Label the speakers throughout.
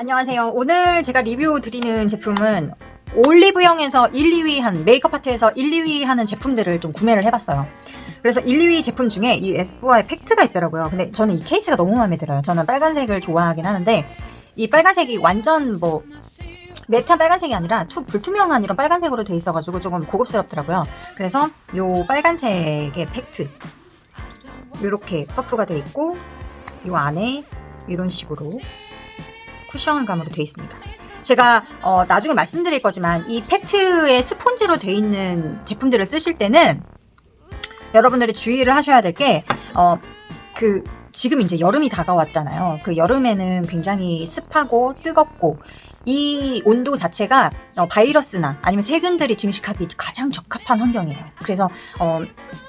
Speaker 1: 안녕하세요. 오늘 제가 리뷰 드리는 제품은 올리브영에서 1, 2위 한 메이크업 파트에서 1, 2위 하는 제품들을 좀 구매를 해봤어요. 그래서 1, 2위 제품 중에 이 에스쁘아의 팩트가 있더라고요. 근데 저는 이 케이스가 너무 마음에 들어요. 저는 빨간색을 좋아하긴 하는데 이 빨간색이 완전 뭐 매트한 빨간색이 아니라 투 불투명한 이런 빨간색으로 돼 있어가지고 조금 고급스럽더라고요. 그래서 요 빨간색의 팩트 요렇게 퍼프가 돼 있고 요 안에 이런 식으로 쿠션한 감으로 돼 있습니다. 제가 어, 나중에 말씀드릴 거지만 이 팩트의 스폰지로 돼 있는 제품들을 쓰실 때는 여러분들이 주의를 하셔야 될 게 어, 그 지금 이제 여름이 다가왔잖아요. 그 여름에는 굉장히 습하고 뜨겁고 이 온도 자체가 어, 바이러스나 아니면 세균들이 증식하기 가장 적합한 환경이에요. 그래서 어,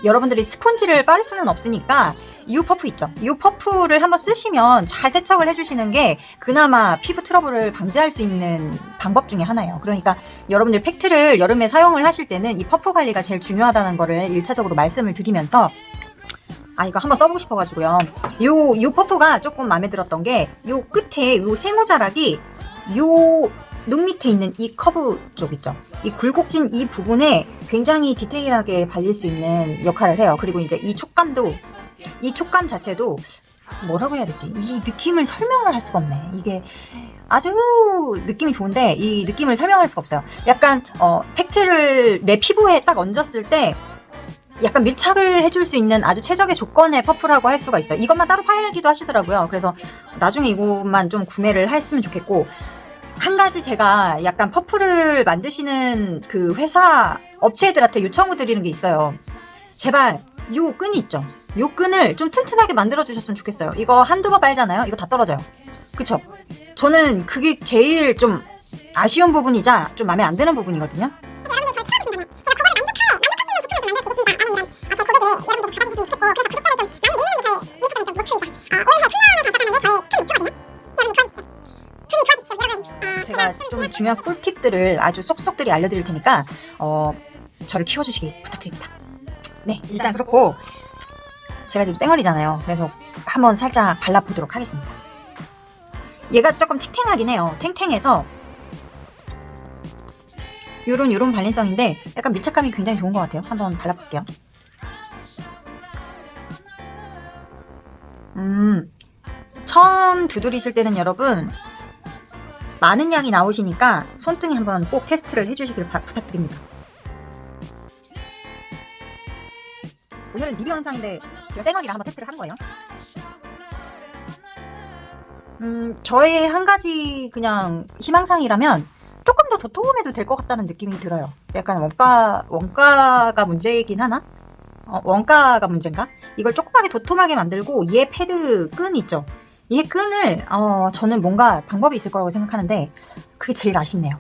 Speaker 1: 여러분들이 스폰지를 빠를 수는 없으니까 이 퍼프 있죠. 이 퍼프를 한번 쓰시면 잘 세척을 해주시는 게 그나마 피부 트러블을 방지할 수 있는 방법 중에 하나예요. 그러니까 여러분들 팩트를 여름에 사용을 하실 때는 이 퍼프 관리가 제일 중요하다는 거를 1차적으로 말씀을 드리면서 아 이거 한번 써보고 싶어가지고요. 요, 요 퍼프가 조금 마음에 들었던 게 요 끝에 요 세모자락이 요 눈 밑에 있는 이 커브 쪽 있죠. 이 굴곡진 이 부분에 굉장히 디테일하게 발릴 수 있는 역할을 해요. 그리고 이제 이 촉감도 이 촉감 자체도 뭐라고 해야 되지? 이 느낌을 설명을 할 수가 없네. 이게 아주 느낌이 좋은데 이 느낌을 설명할 수가 없어요. 약간 어, 팩트를 내 피부에 딱 얹었을 때 약간 밀착을 해줄 수 있는 아주 최적의 조건의 퍼프라고 할 수가 있어요. 이것만 따로 팔기도 하시더라고요. 그래서 나중에 이것만 좀 구매를 했으면 좋겠고 한 가지 제가 약간 퍼프를 만드시는 그 회사 업체들한테 요청을 드리는 게 있어요. 제발 요 끈이 있죠. 요 끈을 좀 튼튼하게 만들어 주셨으면 좋겠어요. 이거 한두 번 빨잖아요. 이거 다 떨어져요. 그쵸? 저는 그게 제일 좀 아쉬운 부분이자 좀 마음에 안 드는 부분이거든요. 제가 좀 중요한 꿀팁들을 아주 쏙쏙들이 알려드릴 테니까 어, 저를 키워주시기 부탁드립니다. 네, 일단 그렇고 제가 지금 쌩얼이잖아요. 그래서 한번 살짝 발라보도록 하겠습니다. 얘가 조금 탱탱하긴 해요. 탱탱해서 요런 요런 발림성인데 약간 밀착감이 굉장히 좋은 것 같아요. 한번 발라볼게요. 음, 처음 두드리실 때는 여러분 많은 양이 나오시니까 손등에 한번 꼭 테스트를 해주시길 바- 부탁드립니다. 오늘은 리뷰 영상인데 제가 쌩얼이라 한번 테스트를 한 거예요. 음, 저의 한 가지 그냥 희망상이라면 조금 더 도톰해도 될 것 같다는 느낌이 들어요. 약간 원가, 원가가 문제이긴 하나? 어, 원가가 문제인가? 이걸 조그맣게 도톰하게 만들고 얘 패드 끈 있죠? 이 끈을 어, 저는 뭔가 방법이 있을 거라고 생각하는데 그게 제일 아쉽네요.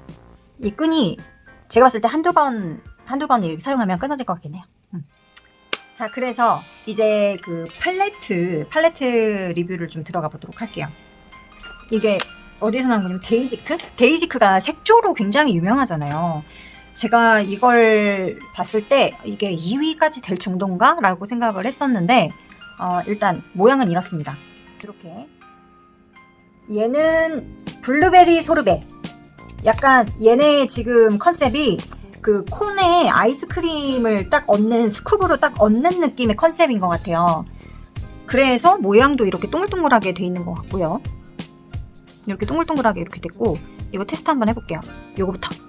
Speaker 1: 이 끈이 제가 봤을 때 한두 번 한두 번 이렇게 사용하면 끊어질 것 같긴 해요. 음. 자, 그래서 이제 그 팔레트 팔레트 리뷰를 좀 들어가 보도록 할게요. 이게 어디서 나온 거냐면 데이지크? 데이지크가 색조로 굉장히 유명하잖아요. 제가 이걸 봤을 때 이게 2위까지 될 정도인가? 라고 생각을 했었는데 어, 일단 모양은 이렇습니다. 이렇게 얘는 블루베리 소르베. 약간 얘네 지금 컨셉이 그 콘에 아이스크림을 딱 얹는 스쿱으로 딱 얹는 느낌의 컨셉인 것 같아요. 그래서 모양도 이렇게 동글동글하게 돼 있는 것 같고요. 이렇게 동글동글하게 이렇게 됐고 이거 테스트 한번 해볼게요. 요거부터.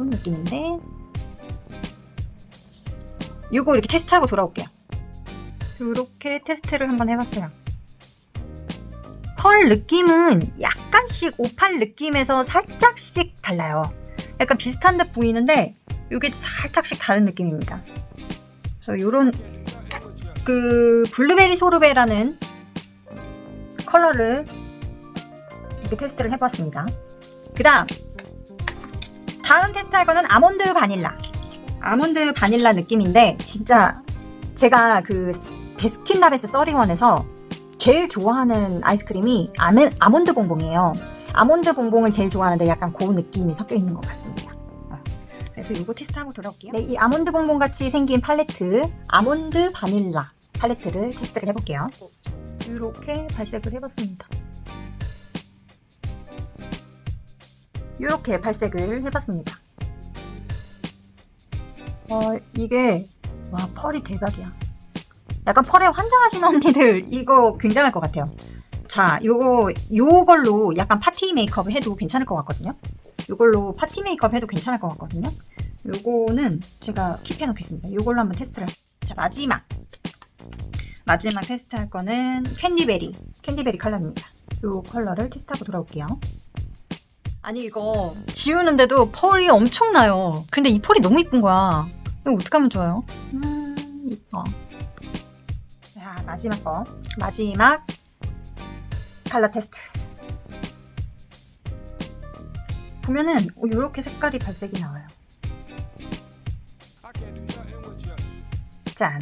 Speaker 1: 자, 요런 느낌인데 요거 이렇게 테스트하고 돌아올게요. 이렇게 테스트를 한번 해봤어요. 펄 느낌은 약간씩 오팔 느낌에서 살짝씩 달라요. 약간 비슷한 듯 보이는데 이게 살짝씩 다른 느낌입니다. 그래서 요런 그 블루베리 소르베라는 컬러를 이렇게 테스트를 해봤습니다. 그 다음 다음 테스트할 거는 아몬드 바닐라. 아몬드 바닐라 느낌인데 진짜 제가 그 데스킨라베스 써리원에서 제일 좋아하는 아이스크림이 아메, 아몬드 봉봉이에요. 아몬드 봉봉을 제일 좋아하는데 약간 그 느낌이 섞여 있는 것 같습니다. 어. 그래서 이거 테스트하고 돌아올게요. 네, 이 아몬드 봉봉 같이 생긴 팔레트, 아몬드 바닐라 팔레트를 테스트를 해볼게요. 이렇게 발색을 해봤습니다. 이렇게 발색을 해봤습니다. 어, 이게, 와, 펄이 대박이야. 약간 펄에 환장하신 언니들, 이거 굉장할 것 같아요. 자, 요거, 요걸로 약간 파티 메이크업 해도 괜찮을 것 같거든요. 요걸로 파티 메이크업 해도 괜찮을 것 같거든요. 요거는 제가 킵해 놓겠습니다. 요걸로 한번 테스트를. 자, 마지막. 마지막 테스트할 거는 캔디베리. 캔디베리 컬러입니다. 요 컬러를 테스트하고 돌아올게요. 아니, 이거 지우는데도 펄이 엄청나요. 근데 이 펄이 너무 이쁜 거야. 이거 어떻게 하면 좋아요? 음, 이뻐. 자, 마지막 거. 마지막 컬러 테스트. 보면은 이렇게 색깔이 발색이 나와요. 짠.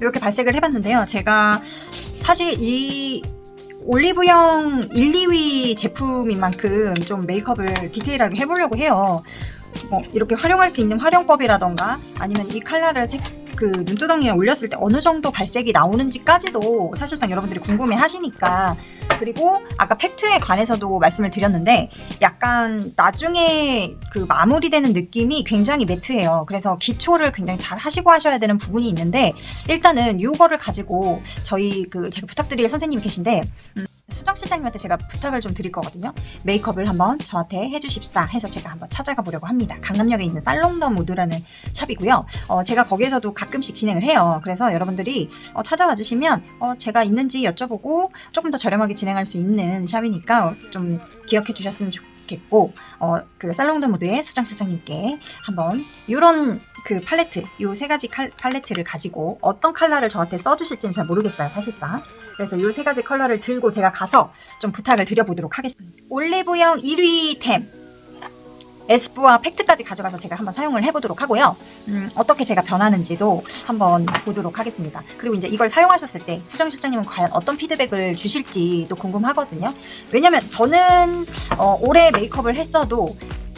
Speaker 1: 이렇게 발색을 해봤는데요. 제가 사실 이 올리브영 1, 2위 제품인 만큼 좀 메이크업을 디테일하게 해보려고 해요. 뭐 이렇게 활용할 수 있는 활용법이라던가 아니면 이 컬러를 색, 그 눈두덩이에 올렸을 때 어느 정도 발색이 나오는지까지도 사실상 여러분들이 궁금해 하시니까 그리고 아까 팩트에 관해서도 말씀을 드렸는데 약간 나중에 그 마무리되는 느낌이 굉장히 매트해요. 그래서 기초를 굉장히 잘 하시고 하셔야 되는 부분이 있는데 일단은 이거를 가지고 저희 그 제가 부탁드릴 선생님이 계신데 음, 수정 실장님한테 제가 부탁을 좀 드릴 거거든요. 메이크업을 한번 저한테 해주십사 해서 제가 한번 찾아가 보려고 합니다. 강남역에 있는 살롱더 무드라는 샵이고요. 어, 제가 거기에서도 가끔씩 진행을 해요. 그래서 여러분들이 어, 찾아와 주시면 어, 제가 있는지 여쭤보고 조금 더 저렴하게 진행할 수 있는 샵이니까 좀 기억해 주셨으면 좋겠고 어, 그 살롱더 무드의 수정 실장님께 한번 이런 그 팔레트, 요 세 가지 칼- 팔레트를 가지고 어떤 컬러를 저한테 써주실지는 잘 모르겠어요, 사실상. 그래서 요 세 가지 컬러를 들고 제가 가서 좀 부탁을 드려보도록 하겠습니다. 올리브영 1위 템. 에스쁘와 팩트까지 가져가서 제가 한번 사용을 해보도록 하고요. 음, 어떻게 제가 변하는지도 한번 보도록 하겠습니다. 그리고 이제 이걸 사용하셨을 때 수정 실장님은 과연 어떤 피드백을 주실지도 궁금하거든요. 왜냐면 저는 어, 올해 메이크업을 했어도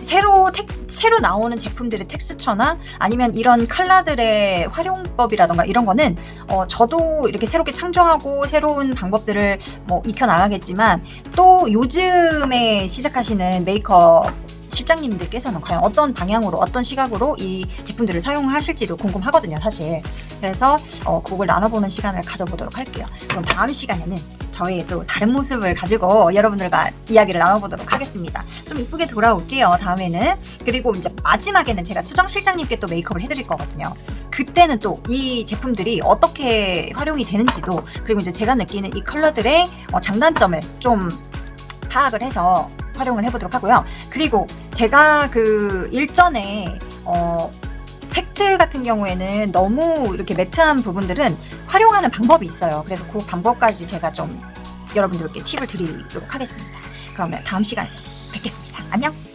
Speaker 1: 새로 텍, 새로 나오는 제품들의 텍스처나 아니면 이런 컬러들의 활용법이라던가 이런 거는 어, 저도 이렇게 새롭게 창조하고 새로운 방법들을 뭐 익혀 나가겠지만 또 요즘에 시작하시는 메이크업 실장님들께서는 과연 어떤 방향으로 어떤 시각으로 이 제품들을 사용하실지도 궁금하거든요 사실. 그래서 어, 그걸 나눠보는 시간을 가져보도록 할게요. 그럼 다음 시간에는 저의 또 다른 모습을 가지고 여러분들과 이야기를 나눠보도록 하겠습니다. 좀 이쁘게 돌아올게요 다음에는. 그리고 이제 마지막에는 제가 수정 실장님께 또 메이크업을 해드릴 거거든요. 그때는 또 이 제품들이 어떻게 활용이 되는지도 그리고 이제 제가 느끼는 이 컬러들의 어, 장단점을 좀 파악을 해서 활용을 해보도록 하고요. 그리고 제가 그 일전에 어, 팩트 같은 경우에는 너무 이렇게 매트한 부분들은 활용하는 방법이 있어요. 그래서 그 방법까지 제가 좀 여러분들께 팁을 드리도록 하겠습니다. 그러면 다음 시간에 뵙겠습니다. 안녕!